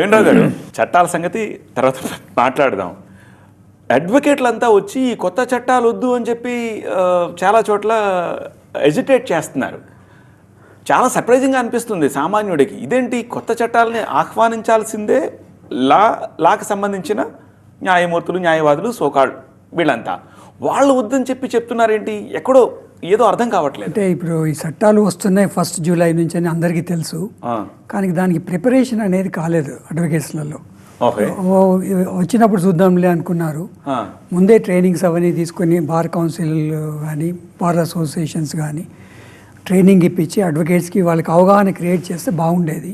వెంకటరావు గారు చట్టాల సంగతి తర్వాత మాట్లాడదాం. అడ్వకేట్లంతా వచ్చి ఈ కొత్త చట్టాలు వద్దు అని చెప్పి చాలా చోట్ల ఎజిటేట్ చేస్తున్నారు. చాలా సర్ప్రైజింగ్గా అనిపిస్తుంది సామాన్యుడికి. ఇదేంటి కొత్త చట్టాలని ఆహ్వానించాల్సిందే? లా లాకు సంబంధించిన న్యాయమూర్తులు న్యాయవాదులు సోకాళ్ళు వీళ్ళంతా. వాళ్ళు వద్దని చెప్పి చెప్తున్నారేంటి? ఎక్కడో ఏదో అర్థం కావట్లేదు. అంటే ఇప్పుడు ఈ చట్టాలు వస్తున్నాయి ఫస్ట్ జూలై నుంచి అని అందరికీ తెలుసు. కానీ దానికి ప్రిపరేషన్ అనేది కాలేదు అడ్వకేట్స్లలో. వచ్చినప్పుడు చూద్దాంలే అనుకున్నారు. ముందే ట్రైనింగ్స్ అవన్నీ తీసుకొని బార్ కౌన్సిల్ కానీ బార్ అసోసియేషన్స్ కానీ ట్రైనింగ్ ఇప్పించి అడ్వకేట్స్కి వాళ్ళకి అవగాహన క్రియేట్ చేస్తే బాగుండేది.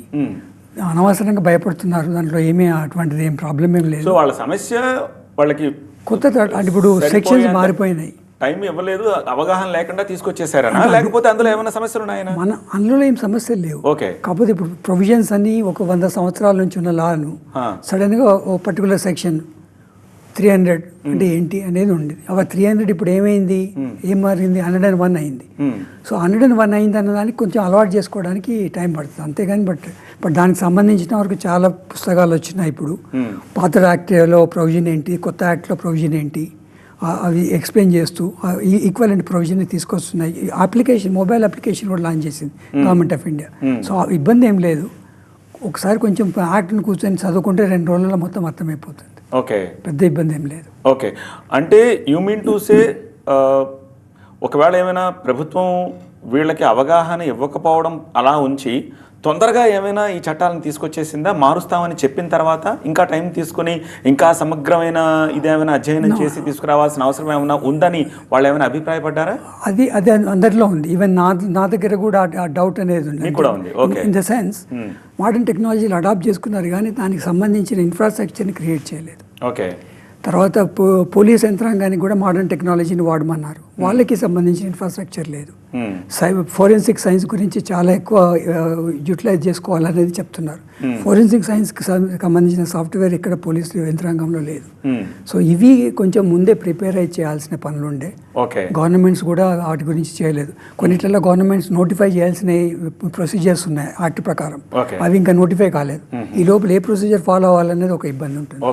అనవసరంగా భయపడుతున్నారు. దాంట్లో ఏమీ అటువంటిది ఏం ప్రాబ్లం ఏం లేదు. వాళ్ళ సమస్య వాళ్ళకి కొత్త ఇప్పుడు సెక్షన్స్ మారిపోయినాయి. టైం ఇవ్వలేదు అవగాహన లేకుండా తీసుకొచ్చేసారనా? లేకపోతే అందులో ఏమైనా సమస్యలు ఉన్నాయనా? మన అందులో ఏం సమస్యలు లేవు. ఓకే. కాకపోతే ఇప్పుడు ప్రొవిజన్స్ అన్ని ఒక వంద సంవత్సరాల నుంచి ఉన్న లాను. సడన్గా ఓ పర్టికులర్ సెక్షన్ త్రీ హండ్రెడ్ అంటే ఏంటి అనేది ఉండేది. అవ త్రీ హండ్రెడ్ ఇప్పుడు ఏమైంది? ఏం మారింది? హండ్రెడ్ అండ్ వన్ అయింది. సో హండ్రెడ్ అండ్ వన్ అయింది అన్నదానికి కొంచెం అలవాటు చేసుకోవడానికి టైం పడుతుంది. అంతేగాని బట్ బట్ దానికి సంబంధించిన వరకు చాలా పుస్తకాలు వచ్చినాయి ఇప్పుడు. పాత యాక్ట్లో ప్రొవిజన్ ఏంటి? కొత్త యాక్ట్లో ప్రొవిజన్ ఏంటి? అవి ఎక్స్ప్లెయిన్ చేస్తూ ఈక్వలెంట్ ప్రొవిజన్ తీసుకొస్తున్నాయి. అప్లికేషన్ మొబైల్ అప్లికేషన్ కూడా లాంచ్ చేసింది గవర్నమెంట్ ఆఫ్ ఇండియా సో ఇబ్బంది ఏం లేదు. ఒకసారి కొంచెం యాక్ట్ని కూర్చొని చదువుకుంటే రెండు రోజుల్లో మొత్తం అర్థమైపోతుంది. ఓకే పెద్ద ఇబ్బంది ఏం లేదు. ఓకే అంటే యూ మీన్ టు సే ఒకవేళ ఏమైనా ప్రభుత్వం వీళ్ళకి అవగాహన ఇవ్వకపోవడం అలా ఉంచి తొందరగా ఏమైనా ఈ చట్టాలను తీసుకొచ్చేసిందా? మారుస్తామని చెప్పిన తర్వాత ఇంకా టైం తీసుకొని ఇంకా సమగ్రమైన ఇదేమైనా అధ్యయనం చేసి తీసుకురావాల్సిన అవసరం ఏమైనా ఉందని వాళ్ళు ఏమైనా అభిప్రాయపడ్డారా? అది అది అందరిలో ఉంది. ఈవెన్ నా నా దగ్గర కూడా ఆ డౌట్ అనేది ఉంది. కూడా ఉంది, okay. In the sense modern టెక్నాలజీలు అడాప్ట్ చేసుకున్నారు కానీ దానికి సంబంధించిన ఇన్ఫ్రాస్ట్రక్చర్ని క్రియేట్ చేయలేదు. ఓకే తర్వాత పో- పోలీస్ యంత్రాంగానికి కూడా మోడర్న్ టెక్నాలజీని వాడమన్నారు. వాళ్ళకి సంబంధించిన ఇన్ఫ్రాస్ట్రక్చర్ లేదు. ఫోరెన్సిక్ సైన్స్ గురించి చాలా ఎక్కువ యూటిలైజ్ చేసుకోవాలనేది చెప్తున్నారు. ఫోరెన్సిక్ సైన్స్కి సంబంధించిన సాఫ్ట్వేర్ ఇక్కడ పోలీస్ యంత్రాంగంలో లేదు. సో ఇవి కొంచెం ముందే ప్రిపేర్ అయి చేయాల్సిన పనులు ఉండే గవర్నమెంట్స్ కూడా వాటి గురించి చేయలేదు. కొన్నిట్లలో గవర్నమెంట్స్ నోటిఫై చేయాల్సిన ప్రొసీజర్స్ ఉన్నాయి యాక్ట్ ప్రకారం. అవి ఇంకా నోటిఫై కాలేదు. ఈ లోపల ఏ ప్రొసీజర్ ఫాలో అవ్వాలనేది ఒక ఇబ్బంది ఉంటుంది.